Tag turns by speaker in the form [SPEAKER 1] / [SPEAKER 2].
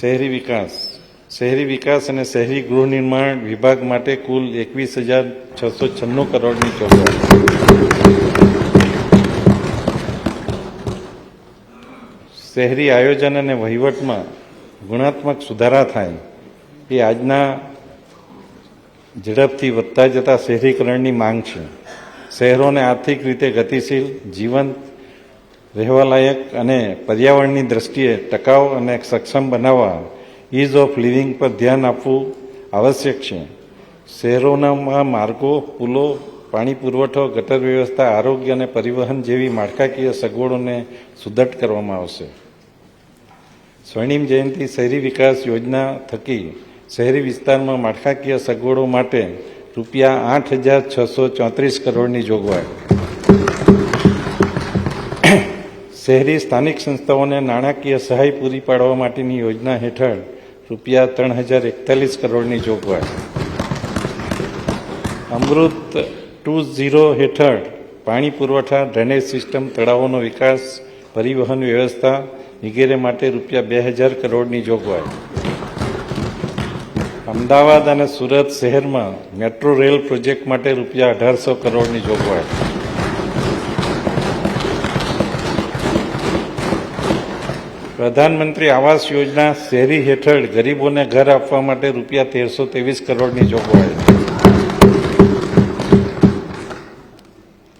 [SPEAKER 1] શહેરી વિકાસ. શહેરી વિકાસ અને શહેરી ગૃહ નિર્માણ વિભાગ માટે કુલ એકવીસ હજાર છસો છન્નું કરોડની જોગવાઈ શહેરી આયોજન અને વહીવટમાં ગુણાત્મક સુધારા થાય એ આજના ઝડપથી વધતા જતા શહેરીકરણની માંગ છે. શહેરોને આર્થિક રીતે ગતિશીલ, જીવંત રહેવાલાયક અને પર્યાવરણની દ્રષ્ટિએ ટકાઉ અને સક્ષમ બનાવવા ઇઝ ઓફ લિવિંગ પર ધ્યાન આપવું આવશ્યક છે. શહેરોના માર્ગો, પુલો, પાણી પુરવઠો, ગટર વ્યવસ્થા, આરોગ્ય અને પરિવહન જેવી માળખાકીય સગવડોને સુદ્રઢ કરવામાં આવશે. સ્વર્ણિમ જયંતિ શહેરી વિકાસ યોજના થકી શહેરી વિસ્તારમાં માળખાકીય સગવડો માટે રૂપિયા આઠ હજાર છસો ચોત્રીસ કરોડની જોગવાઈ. શહેરી સ્થાનિક સંસ્થાઓને નાણાકીય સહાય પૂરી પાડવા માટેની યોજના હેઠળ રૂપિયા ત્રણ હજાર એકતાલીસ કરોડની જોગવાઈ. અમૃત ટુ ઝીરો હેઠળ પાણી પુરવઠા, ડ્રેનેજ સિસ્ટમ, તળાવોનો વિકાસ, પરિવહન વ્યવસ્થા વગેરે માટે રૂપિયા બે હજાર કરોડની જોગવાઈ. અમદાવાદ અને સુરત શહેરમાં મેટ્રો રેલ પ્રોજેક્ટ માટે રૂપિયા અઢારસો કરોડની જોગવાઈ. પ્રધાનમંત્રી આવાસ યોજના શહેરી હેઠળ ગરીબોને ઘર આપવા માટે રૂપિયા તેરસો ત્રેવીસ કરોડની જોગવાઈ.